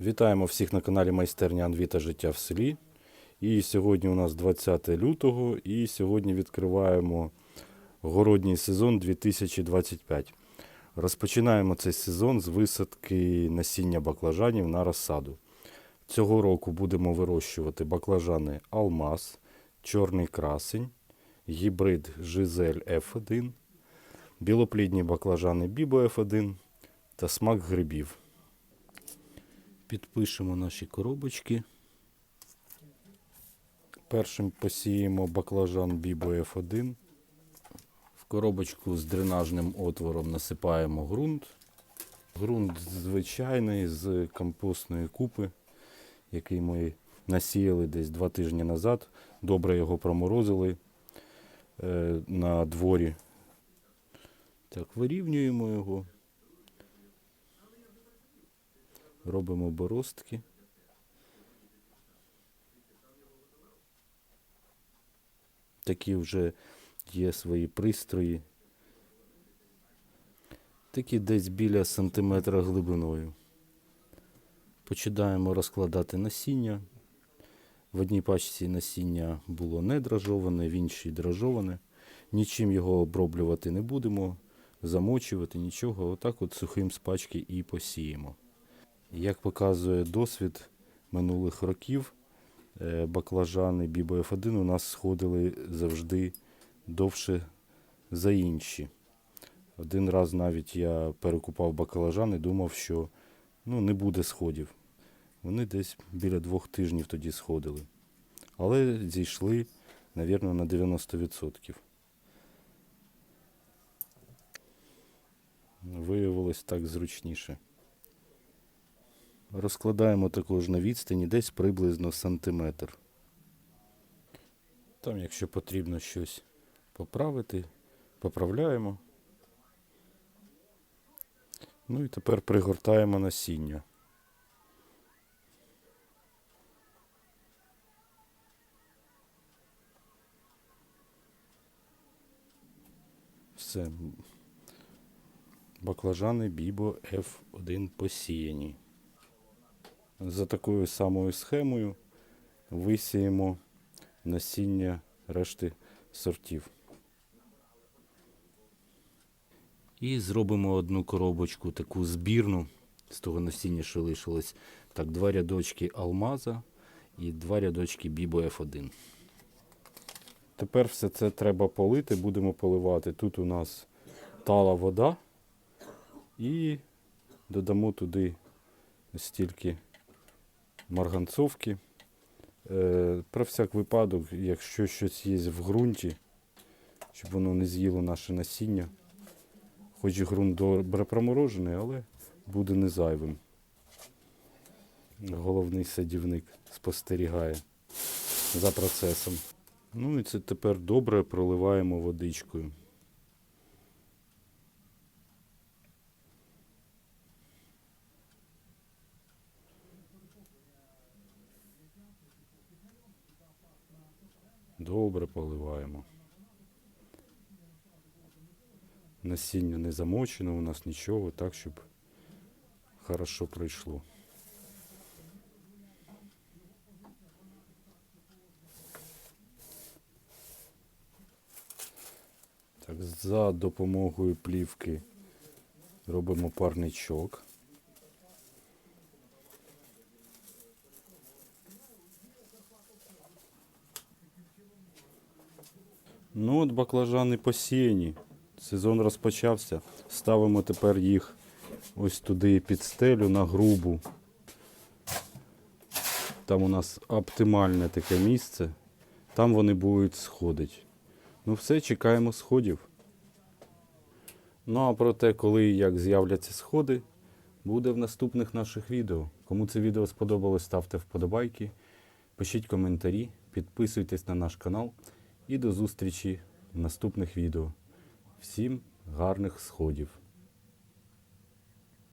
Вітаємо всіх на каналі Майстерня Анвіта Життя в селі. І сьогодні у нас 20 лютого, і сьогодні відкриваємо городній сезон 2025. Розпочинаємо цей сезон з висадки насіння баклажанів на розсаду. Цього року будемо вирощувати баклажани Алмаз, Чорний красень, гібрид Жизель F1, білоплідні баклажани Бібо F1 та смак грибів. Підпишемо наші коробочки. Першим посіємо баклажан Бібо F1. В коробочку з дренажним отвором насипаємо ґрунт. Ґрунт звичайний з компостної купи, який ми насіяли десь два тижні назад. Добре його проморозили е, на дворі. Так, вирівнюємо його. Робимо боростки. Такі вже є свої пристрої. Такі десь біля сантиметра глибиною. Починаємо розкладати насіння. В одній пачці насіння було не дражоване, в іншій дражоване. Нічим його оброблювати не будемо, замочувати нічого. Отак от сухим з пачки і посіємо. Як показує досвід минулих років, е, баклажани Бібо F1 у нас сходили завжди довше за інші. Один раз навіть я перекупав баклажан і думав, що ну, не буде сходів. Вони десь біля двох тижнів тоді сходили. Але зійшли, мабуть, на 90%. Виявилось так зручніше. Розкладаємо також на відстані десь приблизно сантиметр. Там, якщо потрібно щось поправити, поправляємо. Ну і тепер пригортаємо насіння. Все. Баклажани Бібо F1 посіяні. За такою самою схемою висіємо насіння решти сортів. І зробимо одну коробочку, таку збірну з того насіння, що лишилось. Так, два рядочки алмаза і два рядочки Бібо F1. Тепер все це треба полити, будемо поливати. Тут у нас тала вода і додамо туди стільки марганцовки. Е, про всяк випадок, якщо щось є в ґрунті, щоб воно не з'їло наше насіння. Хоч і ґрунт добре проморожений, але буде не зайвим. Головний садівник спостерігає за процесом. Ну і це тепер добре проливаємо водичкою. Добре поливаємо. Насіння не замочено, у нас нічого, так, щоб хорошо пройшло. Так, за допомогою плівки робимо парничок. Ну от баклажани посіяні. Сезон розпочався. Ставимо тепер їх ось туди під стелю на грубу. Там у нас оптимальне таке місце. Там вони будуть сходити. Ну все, чекаємо сходів. Ну а про те, коли і як з'являться сходи, буде в наступних наших відео. Кому це відео сподобалось, ставте вподобайки, пишіть коментарі, підписуйтесь на наш канал і до зустрічі в наступних відео. Всім гарних сходів!